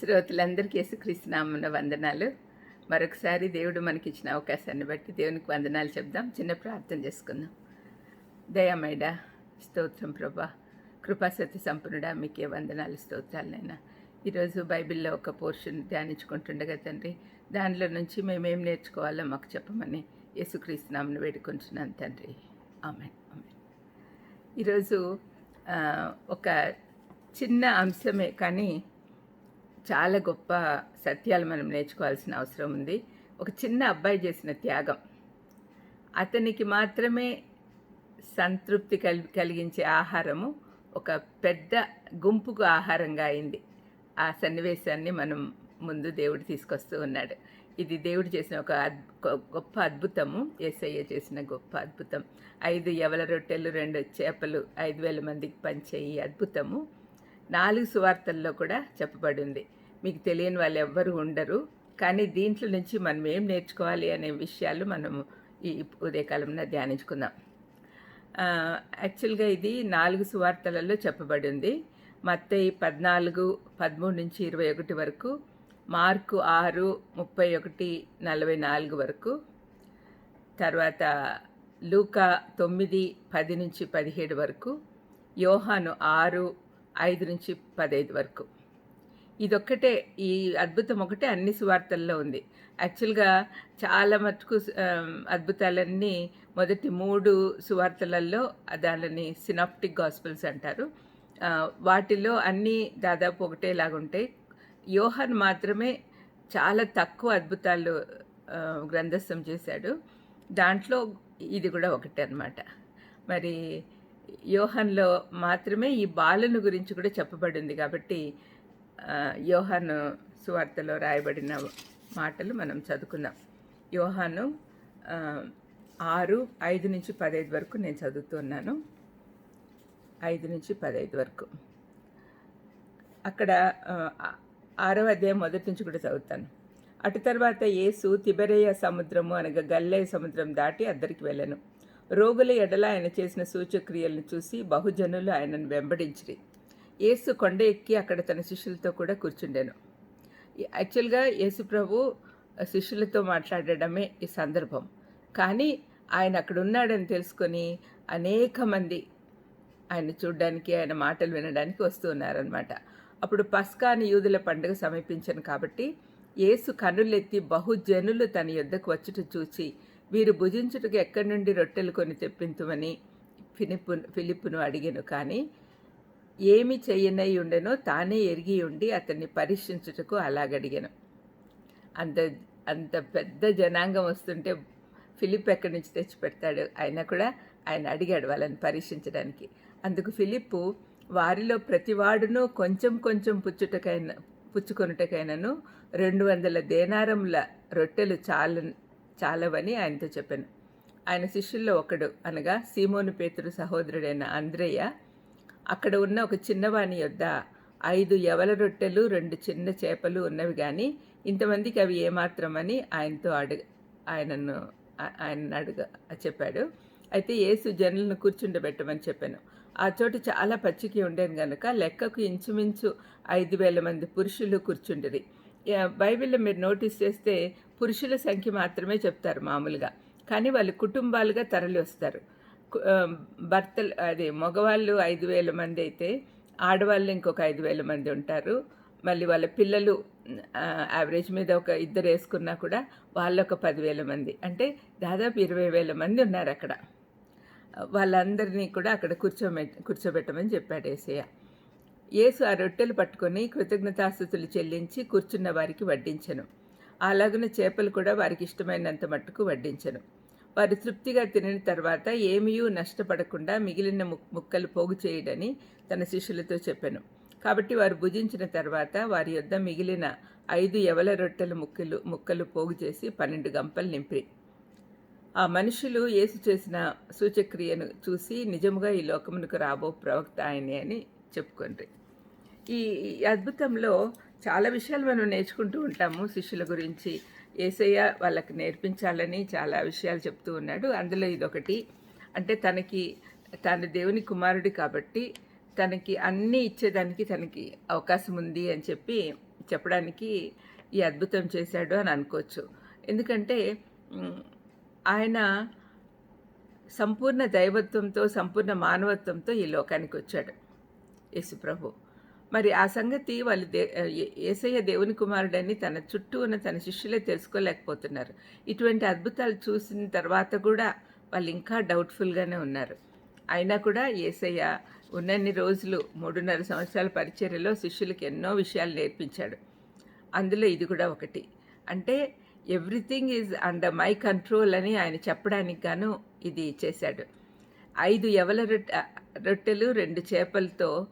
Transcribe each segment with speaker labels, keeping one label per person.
Speaker 1: శ్రోతలందరికీ యేసుక్రీస్తునామన వందనాలు. మరొకసారి దేవుడు మనకిచ్చిన అవకాశాన్ని బట్టి దేవునికి వందనాలు చెప్దాం. చిన్న ప్రార్థన చేసుకుందాం. దయామైడ స్తోత్రం ప్రభా. కృపాసతి సంపన్నుడా మీకే వందనాలు స్తోత్రాలనైనా ఈరోజు బైబిల్లో ఒక పోర్షన్ ధ్యానించుకుంటుండగా తండ్రి దానిలో నుంచి మేమేం నేర్చుకోవాలో మాకు చెప్పమని యేసుక్రీస్తునామను వేడుకుంటున్నాను తండ్రి. ఆమె ఆమెన్. ఈరోజు ఒక చిన్న అంశమే కానీ చాలా గొప్ప సత్యాలు మనం నేర్చుకోవాల్సిన అవసరం ఉంది. ఒక చిన్న అబ్బాయి చేసిన త్యాగం. అతనికి మాత్రమే సంతృప్తి కల్ కలిగించే ఆహారము ఒక పెద్ద గుంపుకు ఆహారంగా అయింది. ఆ సన్నివేశాన్ని మనం ముందు దేవుడు తీసుకొస్తూ ఉన్నాడు. ఇది దేవుడు చేసిన ఒక గొప్ప అద్భుతము. ఏసయ్య చేసిన గొప్ప అద్భుతం. ఐదు ఎవల రొట్టెలు రెండు చేపలు ఐదు వేల మందికి పంచే ఈ అద్భుతము. నాలుగు సువార్తల్లో కూడా చెప్పబడింది. మీకు తెలియని వాళ్ళు ఎవ్వరు ఉండరు. కానీ దీంట్లో నుంచి మనం ఏం నేర్చుకోవాలి అనే విషయాలు మనము ఈ ఉదయకాలంలో ధ్యానించుకుందాం. యాక్చువల్గా ఇది నాలుగు సువార్తలలో చెప్పబడింది. మత్తయి పద్నాలుగు పదమూడు నుంచి ఇరవై ఒకటి వరకు మార్కు ఆరు ముప్పై ఒకటి నలభై నాలుగు వరకు తర్వాత లూకా తొమ్మిది పది నుంచి పదిహేడు వరకు యోహాను ఆరు ఐదు నుంచి పదైదు వరకు. ఇదొక్కటే ఈ అద్భుతం ఒకటే అన్ని సువార్తల్లో ఉంది. యాక్చువల్గా చాలా మటుకు అద్భుతాలన్నీ మొదటి మూడు సువార్తలలో దానిని సినాప్టిక్ గాస్పిల్స్ అంటారు. వాటిలో అన్నీ దాదాపు ఒకటేలాగా ఉంటాయి. యోహన్ మాత్రమే చాలా తక్కువ అద్భుతాలు గ్రంథస్థం చేశాడు. దాంట్లో ఇది కూడా ఒకటే అన్నమాట. మరి యోహన్లో మాత్రమే ఈ బాలను గురించి కూడా చెప్పబడింది కాబట్టి యోహాను సువార్తలో రాయబడిన మాటలు మనం చదువుకుందాం. యోహాను ఆరు ఐదు నుంచి పదహైదు వరకు నేను చదువుతున్నాను ఐదు నుంచి పదహైదు వరకు. అక్కడ ఆరవ అధ్యాయం మొదటి నుంచి కూడా చదువుతాను. అటు తర్వాత యేసు తిబెరేయ సముద్రము అనగా గల్లే సముద్రం దాటి అద్దరికి వెళ్ళను. రోగుల ఎడల ఆయన చేసిన సూచక్రియలను చూసి బహుజనులు ఆయనను వెంబడించిరి. యేసు కొండ ఎక్కి అక్కడ తన శిష్యులతో కూడా కూర్చుండాను. యాక్చువల్గా యేసు ప్రభు శిష్యులతో మాట్లాడడమే ఈ సందర్భం. కానీ ఆయన అక్కడ ఉన్నాడని తెలుసుకొని అనేక మంది ఆయన చూడడానికి ఆయన మాటలు వినడానికి వస్తూ ఉన్నారనమాట అప్పుడు పస్కాని యూదుల పండుగ సమీపించను కాబట్టి యేసు కనులెత్తి బహుజనులు తన యుద్ధకు వచ్చుట చూచి వీరు భుజించుటకు ఎక్కడి నుండి రొట్టెలు కొని తెప్పింతుమని ఫిలిప్పు ఫిలిప్పును అడిగాను. కానీ ఏమి చెయ్యనై ఉండెనో తానే ఎరిగి ఉండి అతన్ని పరీక్షించుటకు అలాగడిగాను. అంత అంత పెద్ద జనాంగం వస్తుంటే ఫిలిప్ ఎక్కడి నుంచి తెచ్చి పెడతాడు అయినా కూడా ఆయన అడిగాడు వాళ్ళని పరీక్షించడానికి. అందుకు ఫిలిప్పు వారిలో ప్రతివాడును కొంచెం కొంచెం పుచ్చుటకైనా పుచ్చుకొనుటకైనను రెండు వందల దేనారముల రొట్టెలు చాల చాలవని ఆయనతో చెప్పాను. ఆయన శిష్యుల్లో ఒకడు అనగా సీమోను పేతురు సహోదరుడైన అంద్రయ్య అక్కడ ఉన్న ఒక చిన్నవాణి యొద్ద ఐదు ఎవల రొట్టెలు రెండు చిన్న చేపలు ఉన్నవి కానీ ఇంతమందికి అవి ఏమాత్రమని ఆయనతో అడుగ ఆయనను ఆయన అడుగ చెప్పాడు. అయితే ఏసు జనులను కూర్చుండబెట్టమని చెప్పాను. ఆ చోటు చాలా పచ్చికి ఉండేది కనుక లెక్కకు ఇంచుమించు ఐదు వేల మంది పురుషులు కూర్చుండిరి. బైబిల్లో మీరు నోటీస్ చేస్తే పురుషుల సంఖ్య మాత్రమే చెప్తారు మామూలుగా. కానీ వాళ్ళు కుటుంబాలుగా తరలి వస్తారు. భర్తలు అదే మగవాళ్ళు ఐదు వేల మంది అయితే ఆడవాళ్ళు ఇంకొక ఐదు వేల మంది ఉంటారు. మళ్ళీ వాళ్ళ పిల్లలు యావరేజ్ మీద ఒక ఇద్దరు వేసుకున్నా కూడా వాళ్ళు ఒక పదివేల మంది. అంటే దాదాపు ఇరవై వేల మంది ఉన్నారు అక్కడ వాళ్ళందరినీ కూడా అక్కడ కూర్చోబె కూర్చోబెట్టమని చెప్పాడు ఏసయ్య. యేసు ఆ రొట్టెలు పట్టుకొని కృతజ్ఞతాస్థుతులు చెల్లించి కూర్చున్న వారికి వడ్డించను. అలాగున చేపలు కూడా వారికి ఇష్టమైనంత మట్టుకు వడ్డించను. వారు తృప్తిగా తినిన తర్వాత ఏమీయూ నష్టపడకుండా మిగిలిన ముక్- ముక్కలు పోగు చేయడని తన శిష్యులతో చెప్పాను. కాబట్టి వారు భుజించిన తర్వాత వారి యొద్ద మిగిలిన ఐదు ఎవల రొట్టెల ముక్కలు ముక్కలు పోగు చేసి పన్నెండు గంపలు నింపి ఆ మనుషులు యేసు చేసిన సూచక్రియను చూసి నిజముగా ఈ లోకమునకు రాబో ప్రవక్త ఆయనే అని చెప్పుకోండి ఈ అద్భుతంలో చాలా విషయాలు మనం నేర్చుకుంటూ ఉంటాము శిష్యుల గురించి. ఏసయ్య వాళ్ళకి నేర్పించాలని చాలా విషయాలు చెప్తూ ఉన్నాడు. అందులో ఇదొకటి. అంటే తనకి తాను దేవుని కుమారుడు కాబట్టి తనకి అన్నీ ఇచ్చేదానికి తనకి అవకాశం ఉంది అని చెప్పి చెప్పడానికి ఈ అద్భుతం చేశాడు అని అనుకోవచ్చు. ఎందుకంటే ఆయన సంపూర్ణ దైవత్వంతో సంపూర్ణ మానవత్వంతో ఈ లోకానికి వచ్చాడు. యేసుప్రభు మరి ఆ సంగతి వాళ్ళు దే ఏసయ్య దేవుని కుమారుడని తన చుట్టూ ఉన్న తన శిష్యులే తెలుసుకోలేకపోతున్నారు. ఇటువంటి అద్భుతాలు చూసిన తర్వాత కూడా వాళ్ళు ఇంకా డౌట్ఫుల్గానే ఉన్నారు. అయినా కూడా ఏసయ్య ఉన్నన్ని రోజులు మూడున్నర సంవత్సరాల పరిచర్యలో శిష్యులకు ఎన్నో విషయాలు నేర్పించాడు. అందులో ఇది కూడా ఒకటి. అంటే everything is under my control అని ఆయన చెప్పడానికి గాను ఇది చేశాడు. ఐదు ఎవల రొట్టె రొట్టెలు రెండు చేపలతో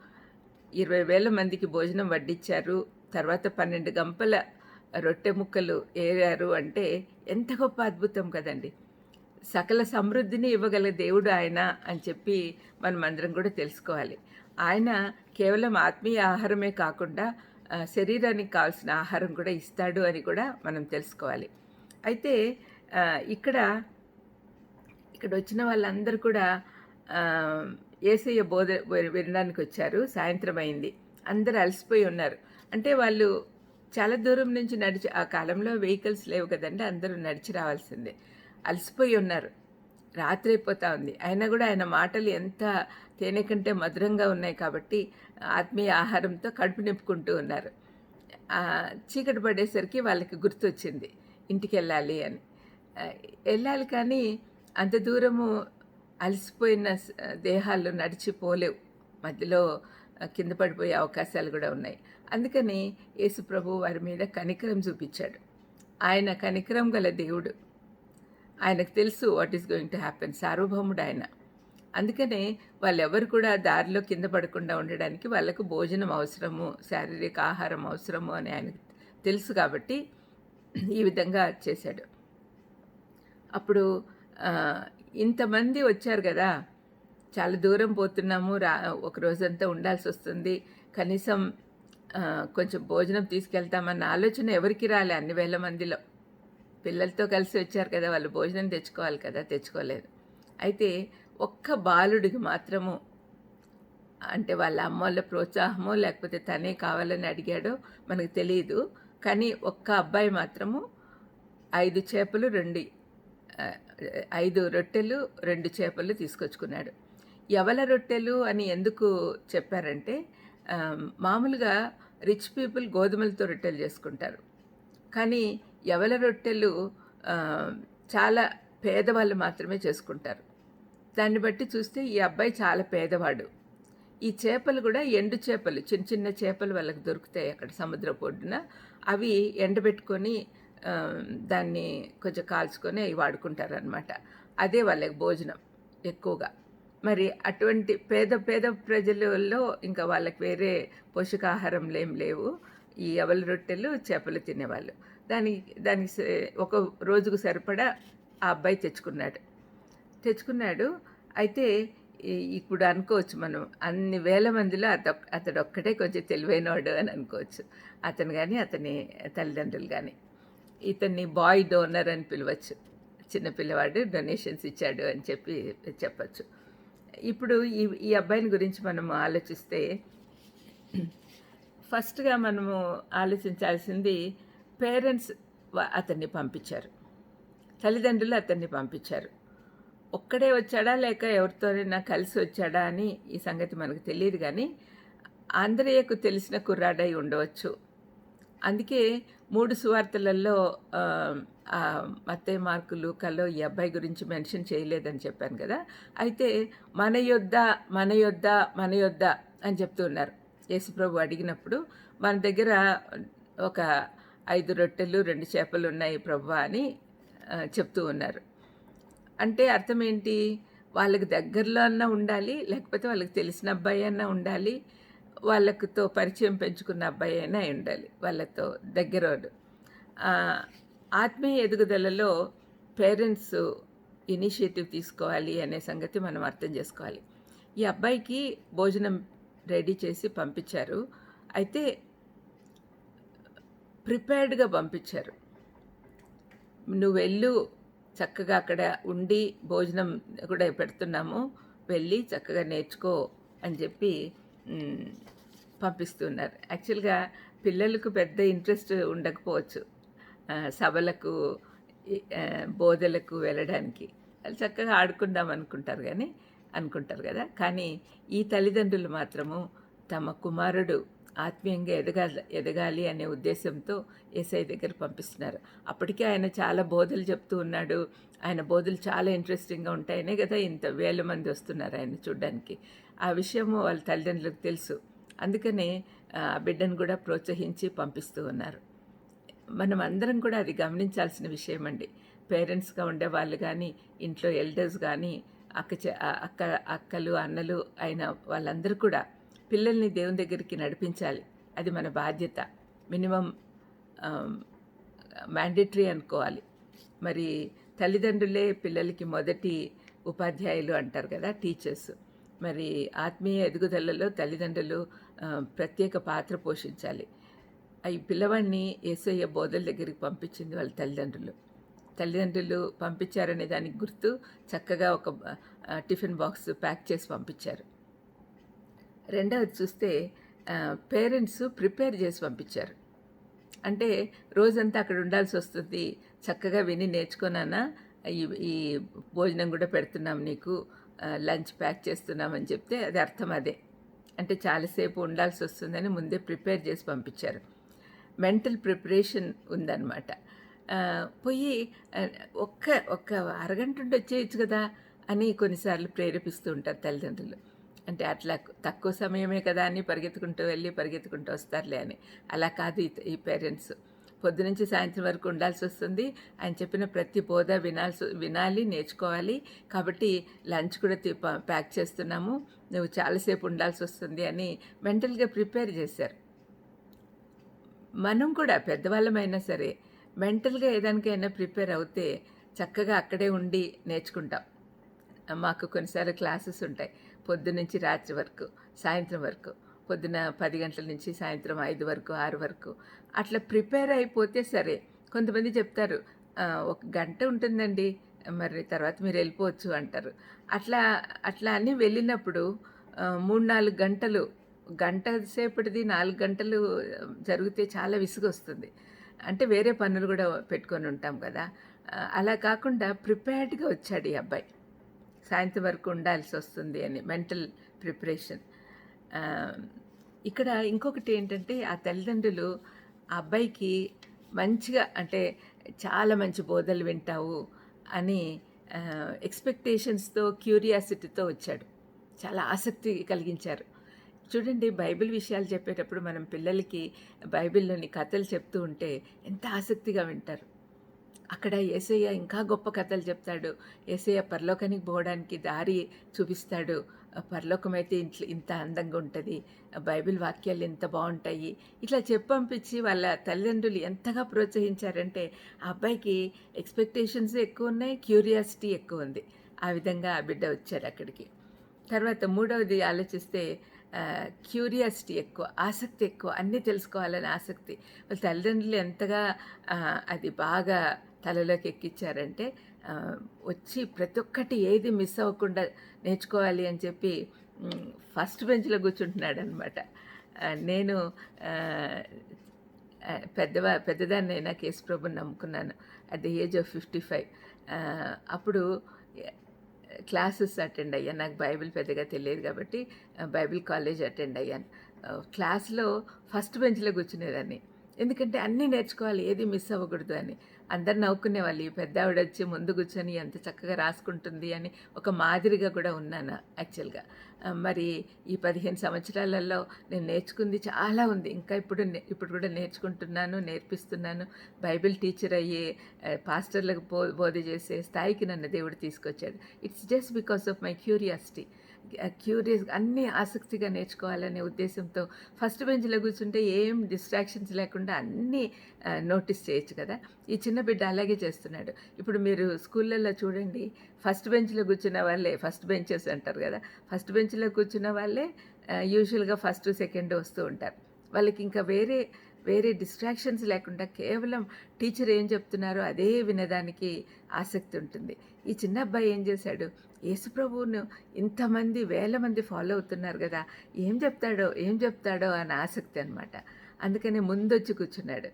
Speaker 1: ఇరవై వేల మందికి భోజనం వడ్డించారు తర్వాత పన్నెండు గంపల రొట్టె ముక్కలు ఏరారు అంటే ఎంత గొప్ప అద్భుతం కదండి. సకల సమృద్ధిని ఇవ్వగల దేవుడు ఆయన అని చెప్పి మనం అందరం కూడా తెలుసుకోవాలి. ఆయన కేవలం ఆత్మీయ ఆహారమే కాకుండా శరీరానికి కావాల్సిన ఆహారం కూడా ఇస్తాడు అని కూడా మనం తెలుసుకోవాలి. అయితే ఇక్కడ ఇక్కడ వచ్చిన వాళ్ళందరూ కూడా ఏసయ్య బోధ వినడానికి వచ్చారు. సాయంత్రం అయింది. అందరూ అలసిపోయి ఉన్నారు. అంటే వాళ్ళు చాలా దూరం నుంచి నడిచి ఆ కాలంలో వెహికల్స్ లేవు కదండి అందరూ నడిచి రావాల్సిందే. అలసిపోయి ఉన్నారు. రాత్రి అయిపోతా ఉంది. అయినా కూడా ఆయన మాటలు ఎంత తేనె కంటే మధురంగా ఉన్నాయి కాబట్టి ఆత్మీయ ఆహారంతో కడుపు నింపుకుంటూ ఉన్నారు. చీకటి పడేసరికి వాళ్ళకి గుర్తొచ్చింది. ఇంటికి వెళ్ళాలి అని. వెళ్ళాలి కానీ అంత దూరము అలసిపోయిన దేహాల్లో నడిచిపోలేవు. మధ్యలో కింద పడిపోయే అవకాశాలు కూడా ఉన్నాయి. అందుకని యేసు ప్రభు వారి మీద కనికరం చూపించాడు. ఆయన కనికరం గల దేవుడు. ఆయనకు తెలుసు what is going to happen సార్వభౌముడు ఆయన. అందుకనే వాళ్ళెవరు కూడా దారిలో కింద పడకుండా ఉండడానికి వాళ్ళకు భోజనం అవసరము శారీరక ఆహారం అవసరము అని ఆయనకు తెలుసు కాబట్టి ఈ విధంగా చేశాడు. అప్పుడు ఇంతమంది వచ్చారు కదా. చాలా దూరం పోతున్నాము. రా ఒక రోజంతా ఉండాల్సి వస్తుంది. కనీసం కొంచెం భోజనం తీసుకెళ్తామన్న ఆలోచన ఎవరికి రాలే అన్ని వేల మందిలో. పిల్లలతో కలిసి వచ్చారు కదా. వాళ్ళు భోజనం తెచ్చుకోవాలి కదా. తెచ్చుకోలేదు. అయితే ఒక్క బాలుడికి మాత్రము అంటే వాళ్ళ అమ్మ వాళ్ళ ప్రోత్సాహమో లేకపోతే తనే కావాలని అడిగాడో మనకు తెలియదు కానీ ఒక్క అబ్బాయి మాత్రము ఐదు చేపలు రెండు ఐదు రొట్టెలు రెండు చేపలు తీసుకొచ్చుకున్నాడు. ఎవల రొట్టెలు అని ఎందుకు చెప్పారంటే మామూలుగా రిచ్ పీపుల్ గోధుమలతో రొట్టెలు చేసుకుంటారు. కానీ ఎవల రొట్టెలు చాలా పేదవాళ్ళు మాత్రమే చేసుకుంటారు. దాన్ని బట్టి చూస్తే ఈ అబ్బాయి చాలా పేదవాడు. ఈ చేపలు కూడా ఎండు చేపలు చిన్న చిన్న చేపలు వాళ్ళకి దొరుకుతాయి అక్కడ సముద్ర ఒడ్డున. అవి ఎండబెట్టుకొని దాన్ని కొంచెం కాల్చుకొని అవి అదే వాళ్ళకి భోజనం ఎక్కువగా. మరి అటువంటి పేద పేద ప్రజలలో ఇంకా వాళ్ళకి వేరే పోషకాహారంలు ఏం లేవు. ఈ ఎవల రొట్టెలు చేపలు తినేవాళ్ళు. దాని దానికి ఒక రోజుకు సరిపడా ఆ అబ్బాయి తెచ్చుకున్నాడు. తెచ్చుకున్నాడు. అయితే ఇప్పుడు అనుకోవచ్చు మనం అన్ని వేల మందిలో అత అతడు ఒక్కటే కొంచెం తెలివైనవాడు అని అనుకోవచ్చు. అతను కానీ అతని తల్లిదండ్రులు కానీ ఇతన్ని బాయ్ డోనర్ అని పిలవచ్చు. చిన్న పిల్లవాడు డొనేషన్స్ ఇచ్చాడు అని చెప్పి చెప్పచ్చు. ఇప్పుడు ఈ ఈ అబ్బాయిని గురించి మనము ఆలోచిస్తే ఫస్ట్గా మనము ఆలోచించాల్సింది పేరెంట్స్ అతన్ని పంపించారు. తల్లిదండ్రులు అతన్ని పంపించారు. ఒక్కడే వచ్చాడా లేక ఎవరితోనైనా కలిసి వచ్చాడా అని ఈ సంగతి మనకు తెలియదు కానీ ఆంధ్రయ్యకు తెలిసిన కుర్రాడై ఉండవచ్చు. అందుకే మూడు సువార్తలలో ఆ, మత్తయ్య మార్కు లూకాలో ఈ అబ్బాయి గురించి మెన్షన్ చేయలేదని చెప్పాను కదా. అయితే మన యొద్ద మన యొద్ద మన యొద్ద అని చెప్తున్నారు యేసుప్రభు అడిగినప్పుడు మన దగ్గర ఒక ఐదు రొట్టెలు రెండు చేపలు ఉన్నాయి ప్రభు అని చెప్తూ ఉన్నారు. అంటే అర్థం ఏంటి? వాళ్ళకి దగ్గరలో అన్నా ఉండాలి లేకపోతే వాళ్ళకి తెలిసిన అబ్బాయి అన్నా ఉండాలి వాళ్ళతో పరిచయం పెంచుకున్న అబ్బాయి అయినా ఉండాలి వాళ్ళతో దగ్గరోడు. ఆత్మీయ ఎదుగుదలలో పేరెంట్స్ ఇనిషియేటివ్ తీసుకోవాలి అనే సంగతి మనం అర్థం చేసుకోవాలి. ఈ అబ్బాయికి భోజనం రెడీ చేసి పంపించారు. అయితే ప్రిపేర్డ్గా పంపించారు. నువ్వు వెళ్ళు చక్కగా అక్కడ ఉండి భోజనం కూడా పెడుతున్నాము వెళ్ళి చక్కగా నేర్చుకో అని చెప్పి పంపిస్తున్నారు. యాక్చువల్గా పిల్లలకు పెద్ద ఇంట్రెస్ట్ ఉండకపోవచ్చు. సభలకు బోధలకు వెళ్ళడానికి. వాళ్ళు చక్కగా ఆడుకుందాం అనుకుంటారు కానీ అనుకుంటారు కదా. కానీ ఈ తల్లిదండ్రులు మాత్రము తమ కుమారుడు ఆత్మీయంగా ఎదగాలి ఎదగాలి అనే ఉద్దేశంతో ఏసఐ దగ్గర పంపిస్తున్నారు. అప్పటికే ఆయన చాలా బోధలు చెప్తూ ఉన్నాడు. ఆయన బోధలు చాలా ఇంట్రెస్టింగ్గా ఉంటాయనే కదా ఇంత వేల మంది వస్తున్నారు ఆయన చూడ్డానికి. ఆ విషయము వాళ్ళ తల్లిదండ్రులకు తెలుసు. అందుకనే ఆ బిడ్డను కూడా ప్రోత్సహించి పంపిస్తూ ఉన్నారు. మనం అందరం కూడా అది గమనించాల్సిన విషయం అండి. పేరెంట్స్గా ఉండే వాళ్ళు కానీ ఇంట్లో ఎల్డర్స్ కానీ అక్క అక్క అక్కలు అన్నలు అయిన వాళ్ళందరూ కూడా పిల్లల్ని దేవుని దగ్గరికి నడిపించాలి. అది మన బాధ్యత. మినిమం మ్యాండేటరీ అనుకోవాలి. మరి తల్లిదండ్రులే పిల్లలకి మొదటి ఉపాధ్యాయులు అంటారు కదా టీచర్స్. మరి ఆత్మీయ ఎదుగుదలలో తల్లిదండ్రులు ప్రత్యేక పాత్ర పోషించాలి. ఈ పిల్లవాడిని ఏసయ్య బోధల దగ్గరికి పంపించింది వాళ్ళ తల్లిదండ్రులు. తల్లిదండ్రులు పంపించారనే దానికి గుర్తు చక్కగా ఒక టిఫిన్ బాక్స్ ప్యాక్ చేసి పంపించారు. రెండవది చూస్తే పేరెంట్స్ ప్రిపేర్ చేసి పంపించారు. అంటే రోజంతా అక్కడ ఉండాల్సి వస్తుంది. చక్కగా విని నేర్చుకున్నానా ఈ ఈ భోజనం కూడా పెడుతున్నాం నీకు లంచ్ ప్యాక్ చేస్తున్నామని చెప్తే అది అర్థం అదే. అంటే చాలాసేపు ఉండాల్సి వస్తుందని ముందే ప్రిపేర్ చేసి పంపించారు. మెంటల్ ప్రిపరేషన్ ఉందన్నమాట. పోయి ఒక్క ఒక్క అరగంట ఉండి వచ్చేయచ్చు కదా అని కొన్నిసార్లు ప్రేరేపిస్తూ ఉంటారు తల్లిదండ్రులు. అంటే అట్లా తక్కువ సమయమే కదా అని పరిగెత్తుకుంటూ వెళ్ళి పరిగెత్తుకుంటూ వస్తారులే అని. అలా కాదు ఈ పేరెంట్స్. పొద్దునుంచి సాయంత్రం వరకు ఉండాల్సి వస్తుంది. ఆయన చెప్పిన ప్రతి బోధ వినాల్సి వినాలి నేర్చుకోవాలి. కాబట్టి లంచ్ కూడా ప్యాక్ చేస్తున్నాము. నువ్వు చాలాసేపు ఉండాల్సి వస్తుంది అని మెంటల్గా ప్రిపేర్ చేశారు. మనం కూడా పెద్దవాళ్ళమైనా సరే మెంటల్గా ఏదానికైనా ప్రిపేర్ అవుతే చక్కగా అక్కడే ఉండి నేర్చుకుంటాం. మాకు కొన్నిసార్లు క్లాసెస్ ఉంటాయి. పొద్దు నుంచి రాత్రి వరకు సాయంత్రం వరకు. పొద్దున పది గంటల నుంచి సాయంత్రం ఐదు వరకు ఆరు వరకు అట్లా ప్రిపేర్ అయిపోతే సరే. కొంతమంది చెప్తారు ఒక గంట ఉంటుందండి మరి తర్వాత మీరు వెళ్ళిపోవచ్చు అంటారు. అట్లా అట్లా అని వెళ్ళినప్పుడు మూడు నాలుగు గంటలు గంట సేపటిది నాలుగు గంటలు జరిగితే చాలా విసుగు వస్తుంది అంటే వేరే పనులు కూడా పెట్టుకొని ఉంటాం కదా. అలా కాకుండా ప్రిపేర్డ్గా వచ్చాడు ఈ అబ్బాయి. సాయంత్రం వరకు ఉండాల్సి వస్తుంది అని మెంటల్ ప్రిపరేషన్. ఇక్కడ ఇంకొకటి ఏంటంటే ఆ తల్లిదండ్రులు ఆ అబ్బాయికి మంచిగా అంటే చాలా మంచి బోధలు వింటావు అని ఎక్స్పెక్టేషన్స్తో క్యూరియాసిటీతో వచ్చాడు. చాలా ఆసక్తి కలిగించారు. చూడండి బైబిల్ విషయాలు చెప్పేటప్పుడు మనం పిల్లలకి బైబిల్లోని కథలు చెప్తూ ఉంటే ఎంత ఆసక్తిగా వింటారు. అక్కడ ఏసయ్య ఇంకా గొప్ప కథలు చెప్తాడు. ఏసయ్య పరలోకానికి పోవడానికి దారి చూపిస్తాడు. పరలోకమైతే ఇంట్లో ఇంత అందంగా ఉంటుంది బైబిల్ వాక్యాలు ఎంత బాగుంటాయి. ఇట్లా చెప్పంపించి వాళ్ళ తల్లిదండ్రులు ఎంతగా ప్రోత్సహించారంటే ఆ అబ్బాయికి ఎక్స్పెక్టేషన్స్ ఎక్కువ ఉన్నాయి క్యూరియాసిటీ ఎక్కువ ఉంది. ఆ విధంగా ఆ బిడ్డ వచ్చారు అక్కడికి. తర్వాత మూడవది ఆలోచిస్తే క్యూరియాసిటీ ఎక్కువ ఆసక్తి ఎక్కువ అన్నీ తెలుసుకోవాలని ఆసక్తి. వాళ్ళ తల్లిదండ్రులు ఎంతగా అది బాగా తలలోకి ఎక్కించారంటే వచ్చి ప్రతి ఒక్కటి ఏది మిస్ అవ్వకుండా నేర్చుకోవాలి అని చెప్పి ఫస్ట్ బెంచ్లో కూర్చుంటున్నాడు అనమాట నేను పెద్దవా పెద్దదాన్నైనా కేసు ప్రభుని నమ్ముకున్నాను at the age of fifty five అప్పుడు క్లాసెస్ అటెండ్ అయ్యాను నాకు బైబిల్ పెద్దగా తెలియదు కాబట్టి బైబిల్ కాలేజ్ అటెండ్ అయ్యాను. క్లాస్లో ఫస్ట్ బెంచ్లో కూర్చునేదాన్ని. ఎందుకంటే అన్నీ నేర్చుకోవాలి ఏది మిస్ అవ్వకూడదు అని. అందరు నవ్వుకునేవాళ్ళు ఈ పెద్ద ఆవిడ వచ్చి ముందు కూర్చొని ఎంత చక్కగా రాసుకుంటుంది అని ఒక మాదిరిగా కూడా ఉన్నాను యాక్చువల్గా. మరి ఈ పదిహేను సంవత్సరాలలో నేను నేర్చుకుంది చాలా ఉంది. ఇంకా ఇప్పుడు నే- ఇప్పుడు కూడా నేర్చుకుంటున్నాను నేర్పిస్తున్నాను. బైబిల్ టీచర్ అయ్యే పాస్టర్లకు బో బోధ చేసే స్థాయికి నన్ను దేవుడు తీసుకొచ్చాడు. It's just because of my curiosity. Curious అన్నీ ఆసక్తిగా నేర్చుకోవాలనే ఉద్దేశంతో ఫస్ట్ బెంచ్లో కూర్చుంటే ఏం డిస్ట్రాక్షన్స్ లేకుండా అన్నీ నోటీస్ చేయొచ్చు కదా. ఈ చిన్న బిడ్డ అలాగే చేస్తున్నాడు. ఇప్పుడు మీరు స్కూళ్ళల్లో చూడండి ఫస్ట్ బెంచ్లో కూర్చున్న వాళ్ళే ఫస్ట్ బెంచెస్ అంటారు కదా. ఫస్ట్ బెంచ్లో కూర్చున్న వాళ్ళే యూజువల్గా ఫస్ట్ సెకండ్ వస్తూ ఉంటారు. వాళ్ళకి ఇంకా వేరే వేరే డిస్ట్రాక్షన్స్ లేకుండా కేవలం టీచర్ ఏం చెప్తున్నారో అదే వినడానికి ఆసక్తి ఉంటుంది. ఈ చిన్న అబ్బాయి ఏం చేశాడు? యేసుప్రభువును ఇంతమంది వేల మంది ఫాలో అవుతున్నారు కదా ఏం చెప్తాడో ఏం చెప్తాడో అని ఆసక్తి అనమాట అందుకనే ముందొచ్చి కూర్చున్నాడు.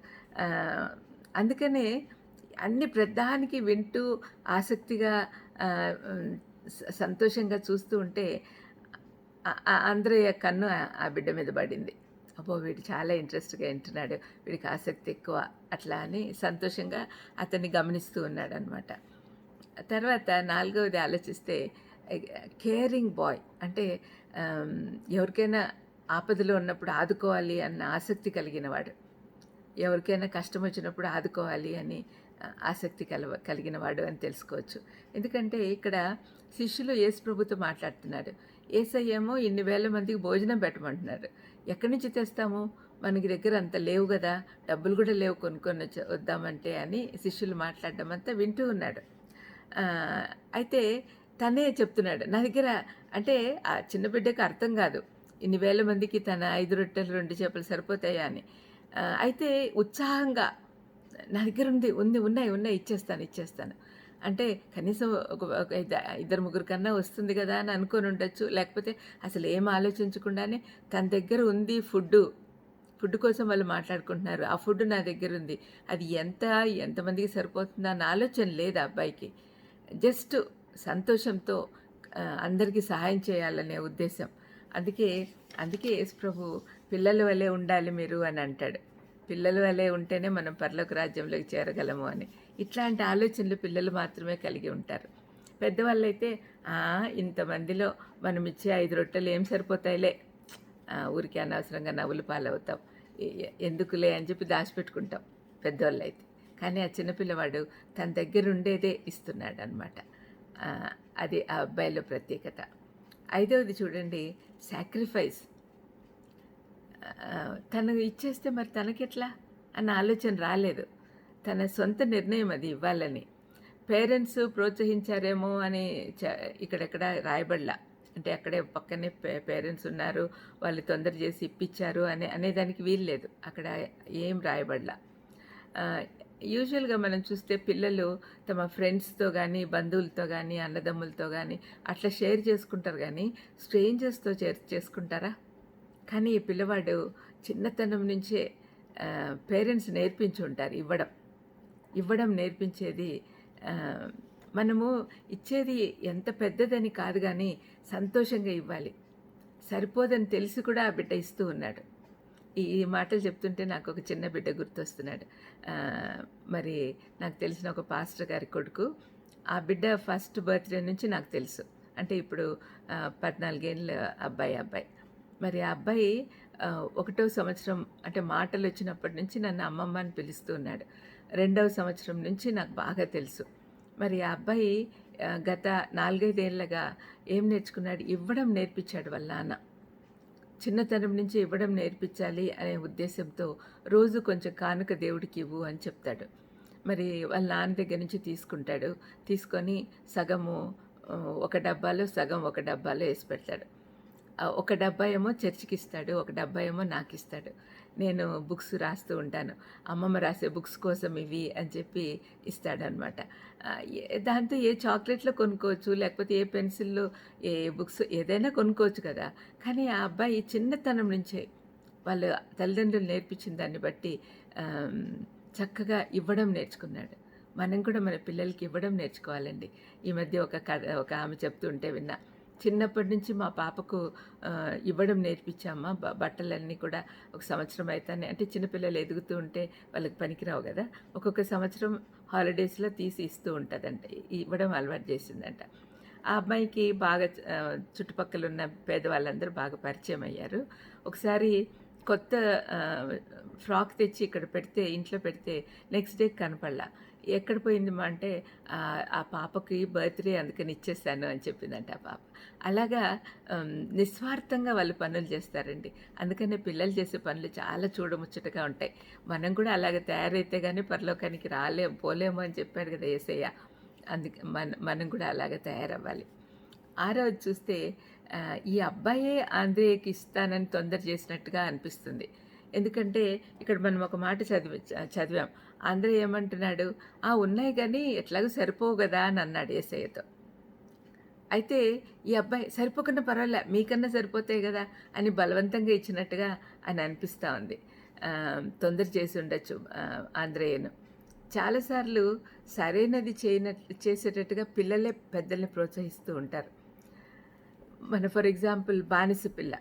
Speaker 1: అందుకనే అన్ని ప్రధానికి వింటూ ఆసక్తిగా సంతోషంగా చూస్తూ ఉంటే ఆ- ఆంధ్రయ్య కన్ను ఆ- ఆ బిడ్డ మీద పడింది. అబ్బో వీడు చాలా ఇంట్రెస్ట్గా వింటున్నాడు వీడికి ఆసక్తి ఎక్కువ అట్లా అని సంతోషంగా అతన్ని గమనిస్తూ ఉన్నాడు అనమాట తర్వాత నాలుగవది ఆలోచిస్తే కేరింగ్ బాయ్ అంటే ఎవరికైనా ఆపదలో ఉన్నప్పుడు ఆదుకోవాలి అన్న ఆసక్తి కలిగిన వాడు ఎవరికైనా కష్టం వచ్చినప్పుడు ఆదుకోవాలి అని ఆసక్తి కలవ కలిగిన వాడు అని తెలుసుకోవచ్చు. ఎందుకంటే ఇక్కడ శిష్యులు యేసు ప్రభుతో మాట్లాడుతున్నాడు ఏసయ్యేమో ఇన్ని వేల మందికి భోజనం పెట్టమంటున్నారు. ఎక్కడి నుంచి తెస్తాము? మనకి దగ్గర అంత లేవు కదా డబ్బులు కూడా లేవు కొనుక్కొని వచ్చి వద్దామంటే అని శిష్యులు మాట్లాడడం అంతా వింటూ ఉన్నాడు. అయితే తనే చెప్తున్నాడు నా దగ్గర అంటే ఆ చిన్న బిడ్డకి అర్థం కాదు. ఇన్ని వేల మందికి తన ఐదు రొట్టెలు రెండు చేపలు సరిపోతాయా అని. అయితే ఉత్సాహంగా నా దగ్గర ఉంది ఉంది ఉన్నాయి ఉన్నాయి ఇచ్చేస్తాను ఇచ్చేస్తాను. అంటే కనీసం ఒక ఒక ఇద్దరు ముగ్గురు కన్నా వస్తుంది కదా అని అనుకొని ఉండొచ్చు. లేకపోతే అసలు ఏం ఆలోచించకుండానే తన దగ్గర ఉంది ఫుడ్ ఫుడ్ కోసం వాళ్ళు మాట్లాడుకుంటున్నారు. ఆ ఫుడ్ నా దగ్గర ఉంది. అది ఎంత ఎంతమందికి సరిపోతుందా అన్న ఆలోచన లేదు ఆ అబ్బాయికి. జస్ట్ సంతోషంతో అందరికీ సహాయం చేయాలనే ఉద్దేశం. అందుకే అందుకే యేసు ప్రభు పిల్లల వలె ఉండాలి మీరు అని అంటాడు. పిల్లల వలె ఉంటేనే మనం పర్లోక రాజ్యంలోకి చేరగలము అని. ఇట్లాంటి ఆలోచనలు పిల్లలు మాత్రమే కలిగి ఉంటారు. పెద్దవాళ్ళు అయితే ఇంతమందిలో మనం ఇచ్చే ఐదు రొట్టెలు ఏం సరిపోతాయిలే? ఊరికి ఊరికే అనవసరంగా నవ్వులు పాలవుతాం. ఎందుకులే? అని చెప్పి దాచిపెట్టుకుంటాం పెద్దవాళ్ళు అయితే కానీ ఆ చిన్నపిల్లవాడు తన దగ్గర ఉండేదే ఇస్తున్నాడు అనమాట అది ఆ అబ్బాయిలో ప్రత్యేకత. ఐదవది చూడండి సాక్రిఫైస్ తను ఇచ్చేస్తే మరి తనకెట్లా? అన్న ఆలోచన రాలేదు. తన సొంత నిర్ణయం అది ఇవ్వాలని. పేరెంట్స్ ప్రోత్సహించారేమో అని చ- ఇక్కడెక్కడ రాయబడలా. అంటే అక్కడే పక్కనే పే పేరెంట్స్ ఉన్నారు వాళ్ళు తొందర చేసి ఇప్పించారు అనే అనేదానికి వీలు లేదు అక్కడ ఏం రాయబడలా. యూజువల్గా మనం చూస్తే పిల్లలు తమ ఫ్రెండ్స్తో కానీ బంధువులతో కానీ అన్నదమ్ములతో కానీ అట్లా షేర్ చేసుకుంటారు కానీ స్ట్రేంజర్స్తో షేర్ చేసుకుంటారా? కానీ ఈ పిల్లవాడు చిన్నతనం నుంచే పేరెంట్స్ నేర్పించి ఉంటారు ఇవ్వడం. ఇవ్వడం నేర్పించేది మనము ఇచ్చేది ఎంత పెద్దదని కాదు కానీ సంతోషంగా ఇవ్వాలి. సరిపోదని తెలిసి కూడా ఆ బిడ్డ ఇస్తూ ఉన్నాడు. ఈ మాటలు చెప్తుంటే నాకు ఒక చిన్న బిడ్డ గుర్తొస్తున్నాడు. మరి నాకు తెలిసిన ఒక పాస్టర్ గారి కొడుకు. ఆ బిడ్డ ఫస్ట్ బర్త్డే నుంచి నాకు తెలుసు. అంటే ఇప్పుడు పద్నాలుగేళ్ళ అబ్బాయి అబ్బాయి. మరి ఆ అబ్బాయి ఒకటో సంవత్సరం అంటే మాటలు వచ్చినప్పటి నుంచి నన్ను అమ్మమ్మ అని పిలుస్తూ ఉన్నాడు. రెండవ సంవత్సరం నుంచి నాకు బాగా తెలుసు. మరి ఆ అబ్బాయి గత నాలుగైదేళ్ళగా ఏం నేర్చుకున్నాడు? ఇవ్వడం నేర్పించాడు వాళ్ళ నాన్న. చిన్నతనం నుంచి ఇవ్వడం నేర్పించాలి అనే ఉద్దేశంతో రోజు కొంచెం కానుక దేవుడికి ఇవ్వు అని చెప్తాడు. మరి వాళ్ళ నాన్న దగ్గర నుంచి తీసుకుంటాడు. తీసుకొని సగము ఒక డబ్బాలో సగం ఒక డబ్బాలో వేసి పెడతాడు. ఒక డబ్బా ఏమో చర్చికి ఇస్తాడు ఒక డబ్బా ఏమో నాకు ఇస్తాడు నేను బుక్స్ రాస్తూ ఉంటాను. అమ్మమ్మ రాసే బుక్స్ కోసం ఇవి అని చెప్పి ఇస్తాడనమాట. దాంతో ఏ చాక్లెట్లు కొనుక్కోవచ్చు లేకపోతే ఏ పెన్సిళ్ళు ఏ బుక్స్ ఏదైనా కొనుక్కోవచ్చు కదా. కానీ ఆ అబ్బాయి చిన్నతనం నుంచే వాళ్ళ తల్లిదండ్రులు నేర్పించిన దాన్ని బట్టి చక్కగా ఇవ్వడం నేర్చుకున్నాడు. మనం కూడా మన పిల్లలకి ఇవ్వడం నేర్చుకోవాలండి. ఈ మధ్య ఒక కథ ఒక ఆమె చెప్తుంటే విన్నా. చిన్నప్పటి నుంచి మా పాపకు ఇవ్వడం నేర్పించామా. బట్టలన్నీ కూడా ఒక సంవత్సరం అవుతానే అంటే చిన్నపిల్లలు ఎదుగుతూ ఉంటే వాళ్ళకి పనికిరావు కదా. ఒక్కొక్క సంవత్సరం హాలిడేస్లో తీసి ఇస్తూ ఉంటుందంట. ఇవ్వడం అలవాటు చేసిందంట. ఆ అమ్మాయికి బాగా చుట్టుపక్కల ఉన్న పేదవాళ్ళందరూ బాగా పరిచయం అయ్యారు. ఒకసారి కొత్త ఫ్రాక్ తెచ్చి ఇక్కడ పెడితే ఇంట్లో పెడితే నెక్స్ట్ డే కనపడలా. ఎక్కడ పోయింది మా అంటే "ఆ, పాపకి బర్త్డే అందుకని ఇచ్చేసాను అని చెప్పిందంట ఆ పాప. అలాగా నిస్వార్థంగా వాళ్ళు పనులు చేస్తారండి. అందుకనే పిల్లలు చేసే పనులు చాలా చూడముచ్చటగా ఉంటాయి. మనం కూడా అలాగే తయారైతే కానీ పరలోకానికి రాలేం పోలేము అని చెప్పాడు కదా ఏసయ్య. అందుకే మన మనం కూడా అలాగే తయారవ్వాలి. ఆరవది చూస్తే ఈ అబ్బాయే ఆంధ్రేయకి ఇస్తానని తొందర చేసినట్టుగా అనిపిస్తుంది. ఎందుకంటే ఇక్కడ మనం ఒక మాట చదివి చదివాం. ఆంధ్ర ఏమంటున్నాడు ఆ ఉన్నాయి కానీ ఎట్లాగో సరిపోవు కదా అని అన్నాడు ఏసయ్యతో. అయితే ఈ అబ్బాయి సరిపోకుండా పర్వాలే మీకన్నా సరిపోతాయి కదా అని బలవంతంగా ఇచ్చినట్టుగా అని అనిపిస్తూ ఉంది. తొందర చేసి ఉండొచ్చు ఆంధ్రేయను చాలాసార్లు సరైనది చేయనట్లు చేసేటట్టుగా పిల్లలే పెద్దల్ని ప్రోత్సహిస్తూ ఉంటారు. మన ఫర్ ఎగ్జాంపుల్ బానిస పిల్ల.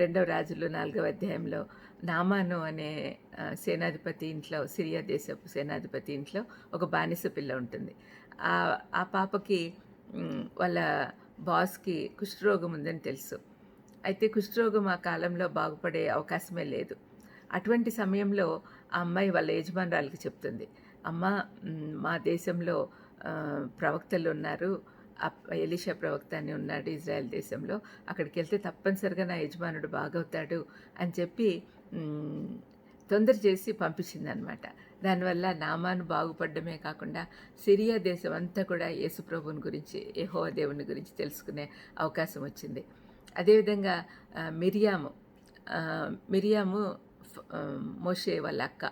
Speaker 1: రెండవ రాజులు నాలుగవ అధ్యాయంలో నామాను అనే సేనాధిపతి ఇంట్లో సిరియా దేశపు సేనాధిపతి ఇంట్లో ఒక బానిస పిల్ల ఉంటుంది. ఆ ఆ పాపకి వాళ్ళ బాస్కి కుష్ఠరోగం ఉందని తెలుసు. అయితే కుష్ఠరోగం ఆ కాలంలో బాగుపడే అవకాశమే లేదు. అటువంటి సమయంలో ఆ అమ్మాయి వాళ్ళ యజమానురాలకి చెప్తుంది అమ్మ మా దేశంలో ప్రవక్తలు ఉన్నారు ఎలీషా ప్రవక్త అని ఉన్నాడు ఇజ్రాయెల్ దేశంలో. అక్కడికి వెళ్తే తప్పనిసరిగా నా యజమానుడు బాగవుతాడు అని చెప్పి తొందర చేసి పంపించిందనమాట. దానివల్ల నామాను బాగుపడమే కాకుండా సిరియా దేశం అంతా కూడా యేసుప్రభుని గురించి యహో దేవుని గురించి తెలుసుకునే అవకాశం వచ్చింది. అదేవిధంగా మిరియాము మిరియాము మోషే వాళ్ళ అక్క.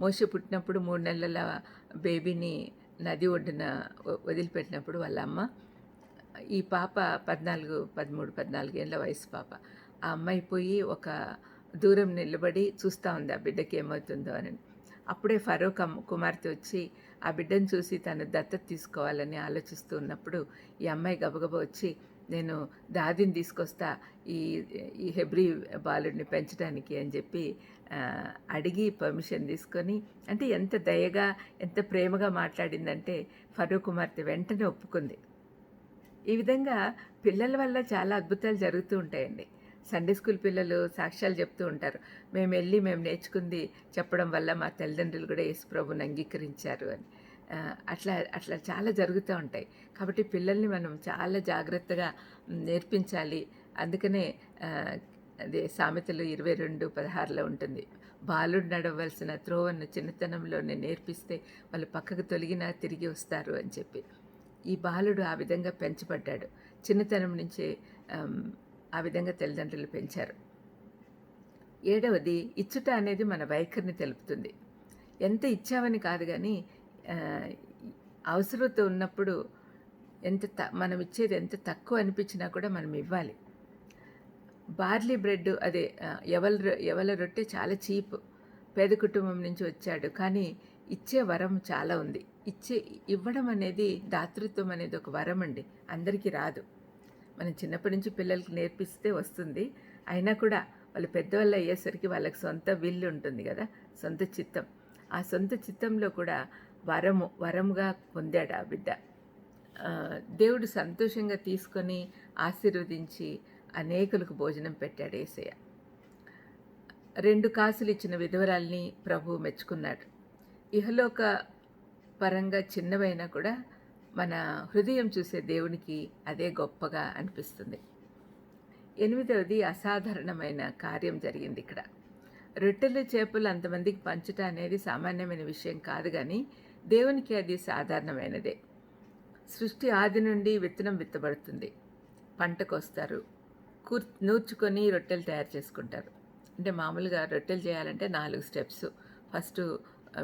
Speaker 1: మోషే పుట్టినప్పుడు మూడు నెలల బేబీని నది ఒడ్డున వదిలిపెట్టినప్పుడు వాళ్ళ అమ్మ ఈ పాప పద్నాలుగు పదమూడు పద్నాలుగు ఏళ్ళ వయసు పాప. ఆ అమ్మాయి పోయి ఒక దూరం నిలబడి చూస్తూ ఉంది ఆ బిడ్డకి ఏమవుతుందో అని. అప్పుడే ఫరో కమ్ కుమార్తె వచ్చి ఆ బిడ్డను చూసి తను దత్తత తీసుకోవాలని ఆలోచిస్తూ ఉన్నప్పుడు ఈ అమ్మాయి గబగబా వచ్చి నేను దాదిని తీసుకొస్తా ఈ ఈ హెబ్రి బాలుడిని పెంచడానికి అని చెప్పి అడిగి పర్మిషన్ తీసుకొని అంటే ఎంత దయగా ఎంత ప్రేమగా మాట్లాడిందంటే ఫరో కుమార్తె వెంటనే ఒప్పుకుంది. ఈ విధంగా పిల్లల వల్ల చాలా అద్భుతాలు జరుగుతూ ఉంటాయండి. సండే స్కూల్ పిల్లలు సాక్ష్యాలు చెప్తూ ఉంటారు. మేము వెళ్ళి మేము నేర్చుకుంది చెప్పడం వల్ల మా తల్లిదండ్రులు కూడా యేసుప్రభుని అంగీకరించారు అని. అట్లా అట్లా చాలా జరుగుతూ ఉంటాయి. కాబట్టి పిల్లల్ని మనం చాలా జాగ్రత్తగా నేర్పించాలి. అందుకనే అదే సామెతలు ఇరవై రెండు పదహారులో ఉంటుంది. బాలుడు నడవలసిన త్రోవను చిన్నతనంలోనే నేర్పిస్తే వాళ్ళు పక్కకు తొలగినా తిరిగి వస్తారు అని చెప్పి. ఈ బాలుడు ఆ విధంగా పెంచబడ్డాడు. చిన్నతనం నుంచే ఆ విధంగా తల్లిదండ్రులు పెంచారు. ఏడవది ఇచ్చుట అనేది మన వైఖరిని తెలుపుతుంది. ఎంత ఇచ్చామని కాదు కానీ అవసరత ఉన్నప్పుడు ఎంత త మనం ఇచ్చేది ఎంత తక్కువ అనిపించినా కూడా మనం ఇవ్వాలి. బార్లీ బ్రెడ్ అదే ఎవల రొ- ఎవల రొట్టె చాలా చీప్. పేద కుటుంబం నుంచి వచ్చాడు. కానీ ఇచ్చే వరం చాలా ఉంది. ఇచ్చే ఇవ్వడం అనేది దాతృత్వం అనేది ఒక వరం అండి. అందరికీ రాదు. మనం చిన్నప్పటి నుంచి పిల్లలకి నేర్పిస్తే వస్తుంది. అయినా కూడా వాళ్ళు పెద్దవాళ్ళు అయ్యేసరికి వాళ్ళకి సొంత విల్లు ఉంటుంది కదా సొంత చిత్తం. ఆ సొంత చిత్తంలో కూడా వరము వరముగా పొందాడు ఆ బిడ్డ. దేవుడు సంతోషంగా తీసుకొని ఆశీర్వదించి అనేకులకు భోజనం పెట్టాడు ఏసయ్య. రెండు కాసులు ఇచ్చిన విధవరాల్ని ప్రభువు మెచ్చుకున్నాడు. ఇహలోక పరంగా చిన్నవైనా కూడా మన హృదయం చూసే దేవునికి అదే గొప్పగా అనిపిస్తుంది. ఎనిమిదవది అసాధారణమైన కార్యం జరిగింది ఇక్కడ. రొట్టెలు చేపలు అంతమందికి పంచటం అనేది సామాన్యమైన విషయం కాదు కానీ దేవునికి అది సాధారణమైనదే. సృష్టి ఆది నుండి విత్తనం విత్తబడుతుంది. పంట వస్తారు కూర్ నూర్చుకొని రొట్టెలు తయారు చేసుకుంటారు. అంటే మామూలుగా రొట్టెలు చేయాలంటే నాలుగు స్టెప్స్. ఫస్ట్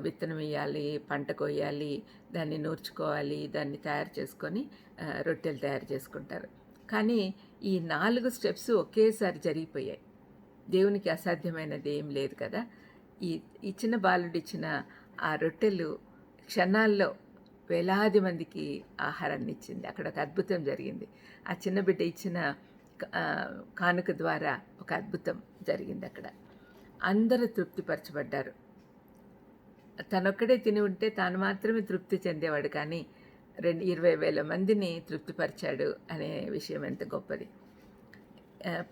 Speaker 1: విత్తనం వేయాలి పంట కొయ్యాలి దాన్ని నూర్చుకోవాలి దాన్ని తయారు చేసుకొని రొట్టెలు తయారు చేసుకుంటారు. కానీ ఈ నాలుగు స్టెప్స్ ఒకేసారి జరిగిపోయాయి. దేవునికి అసాధ్యమైనది ఏం లేదు కదా. ఈ ఇచ్చిన బాలుడు ఇచ్చిన ఆ రొట్టెలు క్షణాల్లో వేలాది మందికి ఆహారాన్ని ఇచ్చింది. అక్కడ ఒక అద్భుతం జరిగింది. ఆ చిన్న బిడ్డ ఇచ్చిన కానుక ద్వారా ఒక అద్భుతం జరిగింది అక్కడ. అందరూ తృప్తిపరచబడ్డారు. తనొక్కడే తిని ఉంటే తాను మాత్రమే తృప్తి చెందేవాడు కానీ రెండు ఇరవై వేల మందిని తృప్తిపరిచాడు అనే విషయం ఎంత గొప్పది.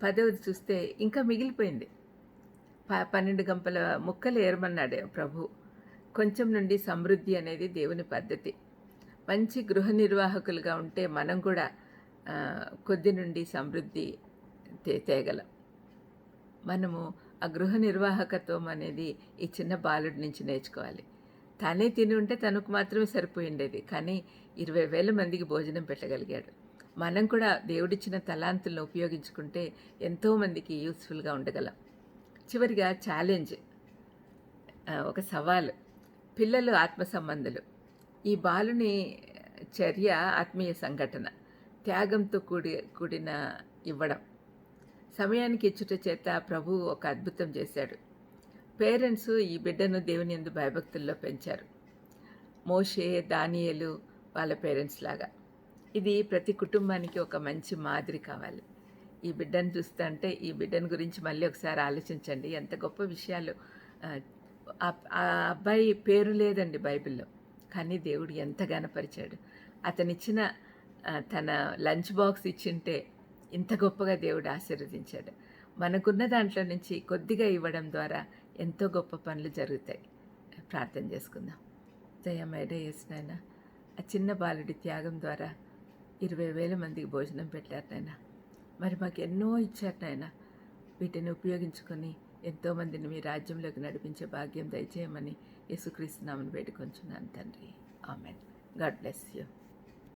Speaker 1: పదవది చూస్తే ఇంకా మిగిలిపోయింది. ప పన్నెండు గంపల ముక్కలు ఏరమన్నాడే ప్రభు. కొంచెం నుండి సమృద్ధి అనేది దేవుని పద్ధతి. మంచి గృహ నిర్వాహకులుగా ఉంటే మనం కూడా కొద్ది నుండి సమృద్ధి తే తేగలం. మనము ఆ గృహ నిర్వాహకత్వం అనేది ఈ చిన్న బాలుడి నుంచి నేర్చుకోవాలి. తానే తిని ఉంటే తనకు మాత్రమే సరిపోయిండేది. కానీ ఇరవై వేల మందికి భోజనం పెట్టగలిగాడు. మనం కూడా దేవుడిచ్చిన తలాంతులను ఉపయోగించుకుంటే ఎంతోమందికి యూస్ఫుల్గా ఉండగలం. చివరిగా ఛాలెంజ్ ఒక సవాలు. పిల్లలు ఆత్మ సంబంధులు. ఈ బాలుని చర్య ఆత్మీయ సంఘటన. త్యాగంతో కూడి కూడిన ఇవ్వడం. సమయానికి ఇచ్చుట చేత ప్రభు ఒక అద్భుతం చేశాడు. పేరెంట్స్ ఈ బిడ్డను దేవుని ఎందు భయభక్తుల్లో పెంచారు. మోషే దానియలు వాళ్ళ పేరెంట్స్ లాగా. ఇది ప్రతి కుటుంబానికి ఒక మంచి మాదిరి కావాలి. ఈ బిడ్డను చూస్తుంటే ఈ బిడ్డను గురించి మళ్ళీ ఒకసారి ఆలోచించండి. ఎంత గొప్ప విషయాలు. ఆ, అబ్బాయి పేరు లేదండి బైబిల్లో. కానీ దేవుడు ఎంత గనపరిచాడు అతనిచ్చిన తన లంచ్ బాక్స్ ఇచ్చింటే ఇంత గొప్పగా దేవుడు ఆశీర్వదించాడు. మనకున్న దాంట్లో నుంచి కొద్దిగా ఇవ్వడం ద్వారా ఎంతో గొప్ప పనులు జరుగుతాయి. ప్రార్థన చేసుకుందాం. దయమైనా నాయన ఆ చిన్న బాలుడి త్యాగం ద్వారా ఇరవై వేల మందికి భోజనం పెట్టారు నాయన. మరి మాకు ఎన్నో ఇచ్చారు నాయన. వీటిని ఉపయోగించుకొని ఎంతోమందిని మీ రాజ్యంలోకి నడిపించే భాగ్యం దయచేయమని యేసుక్రీస్తు నామని వేడుకొంచున్నాను తండ్రి. ఆమెన్. God bless you.